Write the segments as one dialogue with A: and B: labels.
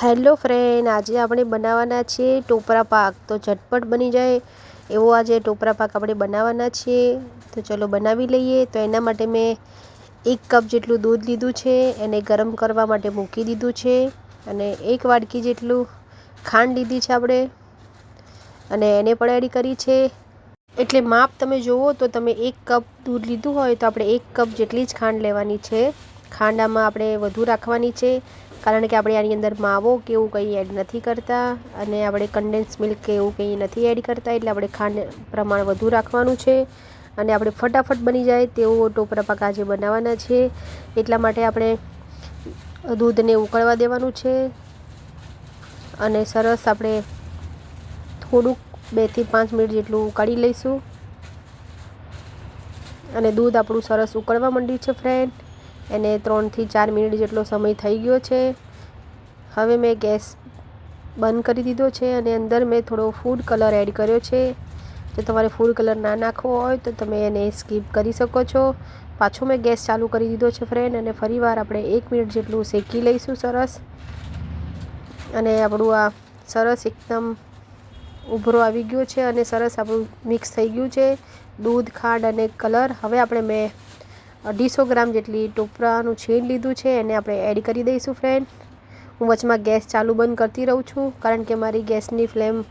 A: Hello friend, આજે આપણે બનાવવાના છીએ ટોપરા પાક. તો ઝટપટ બની જાય એવો આજે ટોપરા પાક આપણે બનાવવાના છીએ. તો ચલો બનાવી લઈએ. તો એના માટે મેં એક કપ જેટલું દૂધ લીધું છે, એને ગરમ કરવા માટે મૂકી દીધું છે અને એક વાડકી જેટલું ખાંડ લીધી છે આપણે અને એને પણ એડ કરી છે. એટલે માપ તમે જુઓ તો તમે એક કપ દૂધ લીધું હોય તો આપણે એક કપ જેટલી જ ખાંડ લેવાની છે. ખાંડ આમાં આપણે વધુ રાખવાની છે. કારણ કે આપણે આની અંદર માવો કે એવું કંઈ એડ નથી કરતા અને આપણે કન્ડેન્સ મિલ્ક કે એવું કંઈ નથી એડ કરતા, એટલે આપણે ખાંડ પ્રમાણ વધુ રાખવાનું છે અને આપણે ફટાફટ બની જાય તેવો ટોપરા પાક આજે બનાવવાના છે. એટલા માટે આપણે દૂધને ઉકળવા દેવાનું છે અને સરસ આપણે થોડુંક બેથી પાંચ મિનિટ જેટલું ઉકાળી લઈશું. અને દૂધ આપણું સરસ ઉકળવા માંડ્યું છે ફ્રેન્ડ એને ત્રણથી ચાર મિનિટ જેટલો સમય થઈ ગયો છે. હવે મેં ગેસ બંધ કરી દીધો છે અને અંદર મેં થોડો ફૂડ કલર એડ કર્યો છે. જો તમારે ફૂડ કલર ના નાખવો હોય તો તમે એને સ્કીપ કરી શકો છો. પાછો મેં ગેસ ચાલુ કરી દીધો છે ફ્રેન્ડ અને ફરીવાર આપણે એક મિનિટ જેટલું શેકી લઈશું સરસ. અને આપણું આ સરસ એકદમ ઉભરો આવી ગયો છે અને સરસ આપણું મિક્સ થઈ ગયું છે. દૂધ, ખાંડ અને કલર. હવે આપણે મેં અઢીસો ગ્રામ જેટલી ટોપરાનું છીણ લીધું છે, એને આપણે એડ કરી દઈશું ફ્રેન્ડ હું વચમાં ગેસ ચાલુ બંધ કરતી રહું છું, કારણ કે મારી ગેસની ફ્લેમ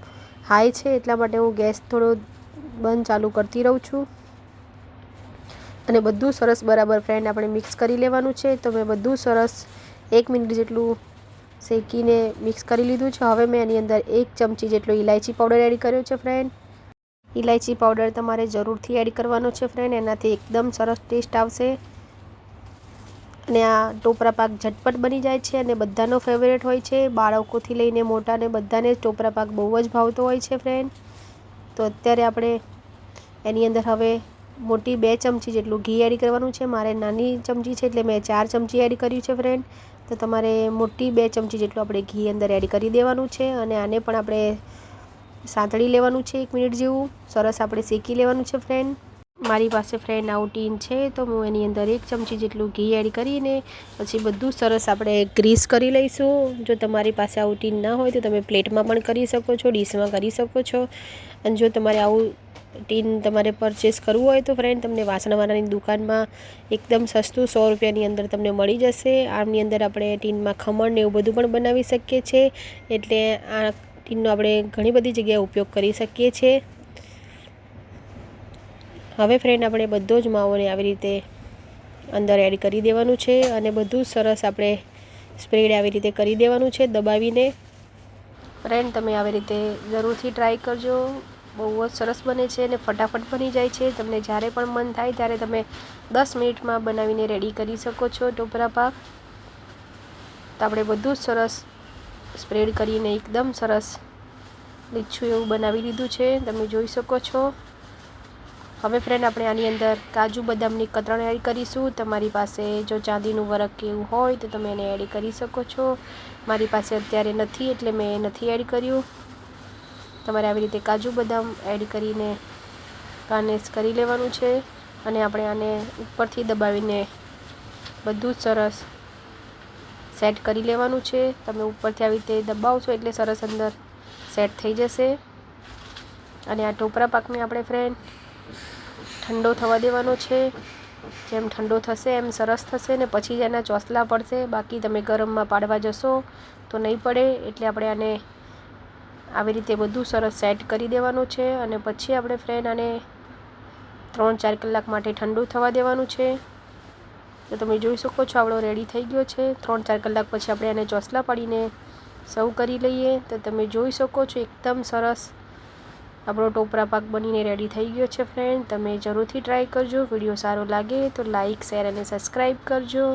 A: હાઈ છે, એટલા માટે હું ગેસ થોડો બંધ ચાલુ કરતી રહું છું. અને બધું સરસ, બરાબર ફ્રેન્ડ આપણે મિક્સ કરી લેવાનું છે. તો મેં બધું સરસ એક મિનિટ જેટલું શેકીને મિક્સ કરી લીધું છે. હવે મેં એની અંદર એક ચમચી જેટલો ઇલાયચી પાવડર એડ કર્યો છે ફ્રેન્ડ ઇલાયચી પાવડર તમારે જરૂરથી એડ કરવાનો છે ફ્રેન્ડ એનાથી એકદમ સરસ ટેસ્ટ આવશે. અને આ ટોપરા પાક ઝટપટ બની જાય છે અને બધાનો ફેવરેટ હોય છે. બાળકોથી લઈને મોટાને બધાને ટોપરા પાક બહુ જ ભાવતો હોય છે ફ્રેન્ડ તો અત્યારે આપણે એની અંદર હવે મોટી બે ચમચી જેટલું ઘી એડ કરવાનું છે. મારે નાની ચમચી છે એટલે મેં ચાર ચમચી એડ કર્યું છે ફ્રેન્ડ તો તમારે મોટી બે ચમચી જેટલું આપણે ઘી અંદર એડ કરી દેવાનું છે અને આને પણ આપણે સાંતળી લેવાનું છે એક મિનિટ જેવું. સરસ આપણે શેકી લેવાનું છે ફ્રેન્ડ મારી પાસે ફ્રેન્ડ આવું ટીન છે, તો હું એની અંદર એક ચમચી જેટલું ઘી એડ કરીને પછી બધું સરસ આપણે ગ્રીસ કરી લઈશું. જો તમારી પાસે આવું ટીન ના હોય તો તમે પ્લેટમાં પણ કરી શકો છો, ડીશમાં કરી શકો છો. અને જો તમારે આવું ટીન તમારે પરચેસ કરવું હોય તો ફ્રેન્ડ તમને વાસણવાળાની દુકાનમાં એકદમ સસ્તું સો રૂપિયાની અંદર તમને મળી જશે. આમની અંદર આપણે ટીનમાં ખમણ ને એવું બધું પણ બનાવી શકીએ છીએ. એટલે આ ટીનનો આપણે ઘણી બધી જગ્યાએ ઉપયોગ કરી શકીએ છીએ. હવે ફ્રેન્ડ આપણે બધો જ માવોને આવી રીતે અંદર એડ કરી દેવાનું છે અને બધું સરસ આપણે સ્પ્રેડ આવી રીતે કરી દેવાનું છે દબાવીને. ફ્રેન્ડ તમે આવી રીતે જરૂરથી ટ્રાય કરજો. બહુ જ સરસ બને છે અને ફટાફટ બની જાય છે. તમને જ્યારે પણ મન થાય ત્યારે તમે દસ મિનિટમાં બનાવીને રેડી કરી શકો છો ટોપરા પાક. તો આપણે બધું જ સરસ સ્પ્રેડ કરીને એકદમ સરસ લીચું એવું બનાવી લીધું છે. તમે જોઈ શકો છો. હવે ફ્રેન્ડ આપણે આની અંદર કાજુ બદામની કતરણ એડ કરીશું. તમારી પાસે જો ચાંદીનું વરખ કે એવું હોય તો તમે એને એડ કરી શકો છો. મારી પાસે અત્યારે નથી એટલે મેં નથી એડ કર્યું. તમારે આવી રીતે કાજુ બદામ એડ કરીને ગાર્નિશ કરી લેવાનું છે. અને આપણે આને ઉપરથી દબાવીને બધું જ સરસ સેટ કરી લેવાનું છે. તમે ઉપરથી આવી રીતે દબાવશો એટલે સરસ અંદર સેટ થઈ જશે. અને આ ટોપરા પાકને આપણે ફ્રેન્ડ ઠંડો થવા દેવાનો છે. જેમ ઠંડો થશે એમ સરસ થશે ને પછી જ એના ચોસલા પડશે. બાકી તમે ગરમમાં પાડવા જશો તો નહીં પડે. એટલે આપણે આને આવી રીતે બધું સરસ સેટ કરી દેવાનું છે. અને પછી આપણે ફ્રેન્ડ આને ત્રણ ચાર કલાક માટે ઠંડુ થવા દેવાનું છે. તો તમે જોઈ શકો છો, આવડો રેડી થઈ ગયો છે. ત્રણ ચાર કલાક પછી આપણે એને ચોસલા પાડીને સર્વ કરી લઈએ. તો તમે જોઈ શકો છો, એકદમ સરસ આપણો ટોપરા પાક બનીને રેડી થઈ ગયો છે ફ્રેન્ડ તમે જરૂરથી ટ્રાય કરજો. વીડિયો સારો લાગે તો લાઇક શેર અને સબસ્ક્રાઈબ કરજો.